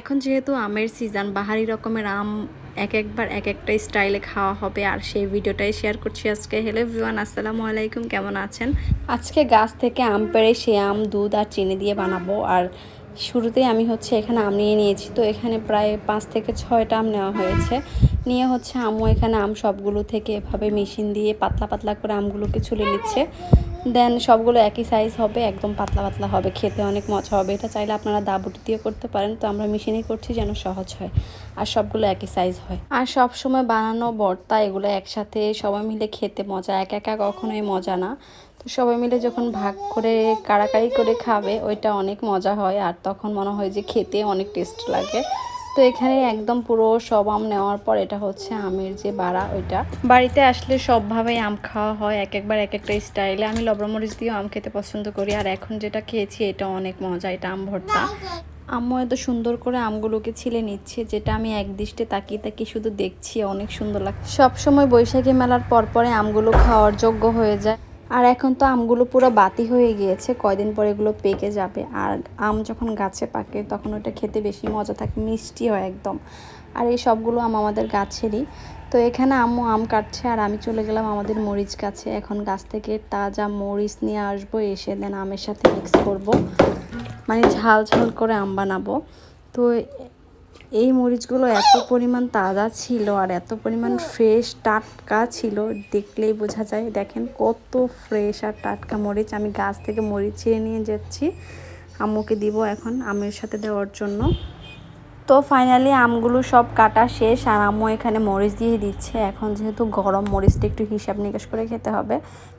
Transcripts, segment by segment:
এখন যেহেতু আমের সিজন বাহারি রকমের আম এক একবার এক একটা স্টাইলে খাওয়া হবে। আর সেই ভিডিওটাই শেয়ার করছি আজকে। হ্যালো ভিওয়ান আসসালামু আলাইকুম, কেমন আছেন? আজকে গাছ থেকে আম পেড়ে সে আম, দুধ আর চিনি দিয়ে বানাবো। আর শুরুতেই আমি হচ্ছে এখানে আম নিয়ে নিয়েছি। তো এখানে প্রায় পাঁচ থেকে ছয়টা আম নেওয়া হয়েছে। নিয়ে হচ্ছে আমও এখানে আম সবগুলো থেকে এভাবে মেশিন দিয়ে পাতলা পাতলা করে আমগুলোকে ছুলে নিচ্ছে। দেন সবগুলো একই সাইজ হবে, একদম পাতলা পাতলা হবে, খেতে অনেক মজা হবে। এটা চাইলে আপনারা দাবুটি দিয়ে করতে পারেন, তো আমরা মেশিনেই করছি যেন সহজ হয়। আর সবগুলো একই সাইজ হয়। আর সব সময় বানানো ভর্তা এগুলো একসাথে সবাই মিলে খেতে মজা, এক একা কখনোই মজা না। তো সবাই মিলে যখন ভাগ করে, কাড়াকাড়ি করে খাবে, ওইটা অনেক মজা হয়। আর তখন মনে হয় যে খেতে অনেক টেস্ট লাগে। তো এখানে একদম পুরো সব আম নেওয়ার পর এটা হচ্ছে আমের যে বাড়া ওইটা। বাড়িতে আসলে সবভাবেই আম খাওয়া হয় এক একবার এক একটা স্টাইলে। আমি লবণমরিচ দিয়েও আম খেতে পছন্দ করি, আর এখন যেটা খেয়েছি এটা অনেক মজা, এটা আম ভর্তা। আম্মু এত সুন্দর করে আমগুলোকে ছিলে নিচ্ছে, যেটা আমি এক দৃষ্টে তাকিয়ে তাকিয়ে শুধু দেখছি, অনেক সুন্দর লাগছে। সব সময় বৈশাখী মেলার পরপরে আমগুলো খাওয়ার যোগ্য হয়ে যায়। আর এখন তো আমগুলো পুরো বাতি হয়ে গিয়েছে, কয়দিন পরে এগুলো পেকে যাবে। আর আম যখন গাছে পাকে, তখন ওটা খেতে বেশি মজা থাকে, মিষ্টি হয় একদম। আর এই সবগুলো আম আমাদের গাছেরই। তো এখানে আম্মু আম কাটছে আর আমি চলে গেলাম আমাদের মরিচ গাছে। এখন গাছ থেকে তাজা মরিচ নিয়ে আসব, এসে দেন আমের সাথে মিক্স করব। মানে ঝাল ঝাল করে আম বানাবো। তো এই মরিচগুলো এত পরিমাণ তাজা ছিল আর এত পরিমাণ ফ্রেশ টাটকা ছিল, দেখলেই বোঝা যায়। দেখেন কত ফ্রেশ আর টাটকা মরিচ। আমি গাছ থেকে মরিচ ছিঁড়ে নিয়ে যাচ্ছি। আম্মুকে দিব এখন আমের সাথে দেওয়ার জন্য। তো ফাইনালি আমগুলো সব কাটা শেষ আর আম্মু এখানে মরিচ দিয়ে দিচ্ছে। এখন যেহেতু গরম, মরিচটা একটু হিসাব নিকাশ করে খেতে হবে।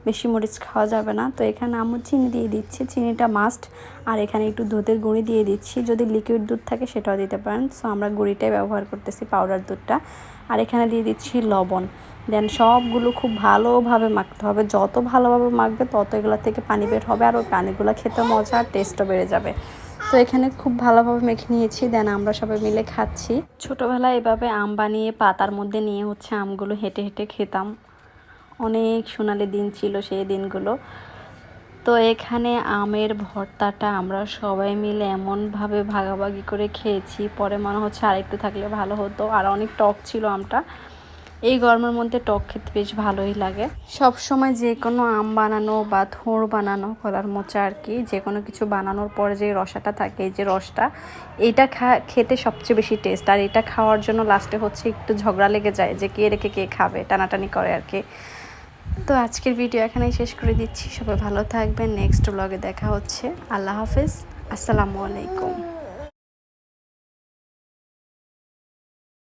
বেশি মরিচ খাওয়া যাবে না। তো এখানে আম্মু চিনি দিয়ে দিচ্ছে। চিনিটা মাস্ট আর এখানে একটু দুধের গুঁড়ি দিয়ে দিচ্ছি। যদি লিকুইড দুধ থাকে সেটাও দিতে পারেন। সো আমরা গুঁড়িটাই ব্যবহার করতেছি পাউডার দুধটা। আর এখানে দিয়ে দিচ্ছি লবণ। দেন সবগুলো খুব ভালোভাবে মাখতে হবে। যত ভালোভাবে মাখবে তত এগুলো থেকে পানি বের হবে। আর ওই পানিগুলো খেতে মজা আর টেস্টও বেড়ে যাবে। তো এখানে খুব ভালোভাবে মেখে নিয়েছি। দেন আমরা সবাই মিলে খাচ্ছি। ছোটোবেলায় এভাবে আম বানিয়ে পাতার মধ্যে নিয়ে হচ্ছে আমগুলো হেঁটে হেঁটে খেতাম। অনেক সোনালি দিন ছিল সেই দিনগুলো। তো এখানে আমের ভর্তাটা আমরা সবাই মিলে এমনভাবে ভাগাভাগি করে খেয়েছি। পরে মনে হচ্ছে আরেকটু থাকলে ভালো হতো। আর অনেক টক ছিল আমটা। এই গরমের মধ্যে টক খেতে বেশ ভালোই লাগে। সব সময় যে কোনো আম বানানো বা থোড় বানানো কলার মোচা আর কি, যে কোনো কিছু বানানোর পর যে রসাটা থাকে যে রসটা এইটা খা, খেতে সবচেয়ে বেশি টেস্ট আর এটা খাওয়ার জন্য লাস্টে হচ্ছে একটু ঝগড়া লেগে যায় যে কে রেখে কে খাবে, টানাটানি করে আর কি। তো আজকের ভিডিও এখানেই শেষ করে দিচ্ছি। সবাই ভালো থাকবেন। নেক্সট ব্লগে দেখা হচ্ছে। আল্লাহ হাফেজ। আসসালামু আলাইকুম।